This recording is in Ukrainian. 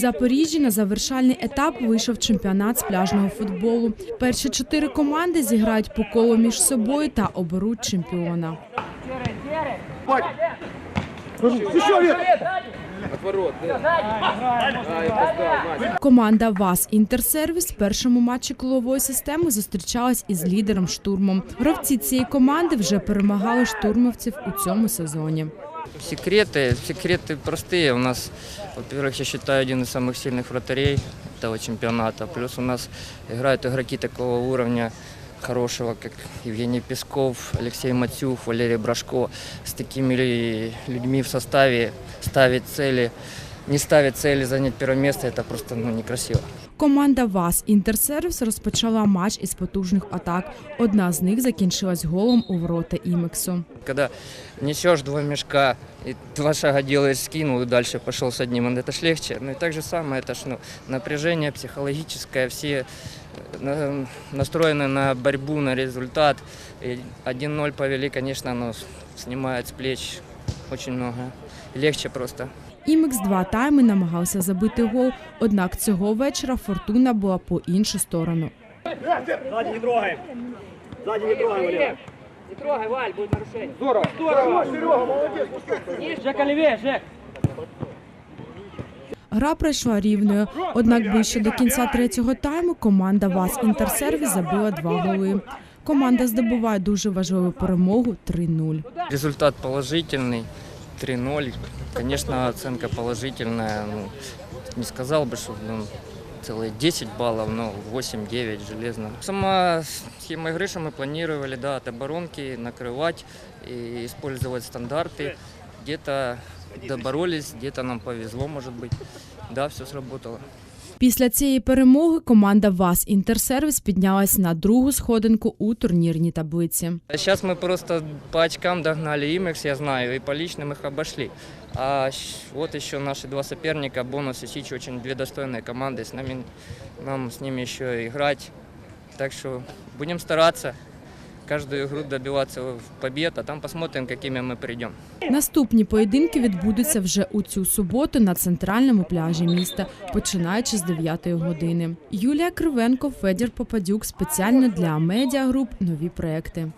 Запоріжжі на завершальний етап вийшов чемпіонат з пляжного футболу. Перші чотири команди зіграють по колу між собою та оберуть чемпіона. Команда ВАЗ Інтерсервіс в першому матчі колової системи зустрічалась із лідером штурмом. Гравці цієї команди вже перемагали штурмовців у цьому сезоні. Секреты, секреты простые. У нас, во-первых, я считаю, один из самых сильных вратарей этого чемпионата. Плюс у нас играют игроки такого уровня хорошего, как Евгений Песков, Алексей Матюх, Валерий Брашко. С такими людьми в составе ставить цели, не ставить цели занять первое место, это просто ну, некрасиво. Команда ВАЗ Інтерсервіс розпочала матч із потужних атак. Одна з них закінчилась голом у ворота Імексу. Когда несешь два мешка и два шага делаешь, скинул и дальше пошел с одним, это ж легче. Ну и так же самое, это ж ну, напряжение психологическое, все э, на- настроены на борьбу, на результат. И 1-0 повели, конечно, оно с- снимает с плеч очень много. Легче просто. Імекс два тайми намагався забити гол, однак цього вечора фортуна була по іншу сторону. Сзади не трогаем. Сзади не Валера. Не трогай, Валь, будет нарушение. Здорово. Здорово. Серега, молодец. Жека, левее, Жек. Гра пройшла рівною, однак ближче до кінця третього тайму команда ВАЗ Інтерсервіс забила два голи. Команда здобуває дуже важливу перемогу 3-0. Результат положительный, 3-0. Конечно, оценка положительная. Ну, не сказал бы, что ну, целые 10 баллов, но 8-9 железно. Сама схема игры, что мы планировали, да, от оборонки накрывать и использовать стандарты. Где-то доборолись, где-то нам повезло, может быть. Да, все сработало. Після цієї перемоги команда ВАЗ Інтерсервіс піднялась на другу сходинку у турнірній таблиці. Сейчас мы просто по очкам догнали Имекс, я знаю, и по личным их обошли. А щ- вот еще наши два соперника, Бонус и Сич, очень две достойные команды. С нами, нам с ними еще играть. Так что будем стараться каждую игру добиваться в побед, а там посмотрим, какими мы прийдем. Наступні поєдинки відбудуться вже у цю суботу на центральному пляжі міста, починаючи з 9 години. Юлія Кривенко, Федір Попадюк спеціально для Медіагруп нові проекти.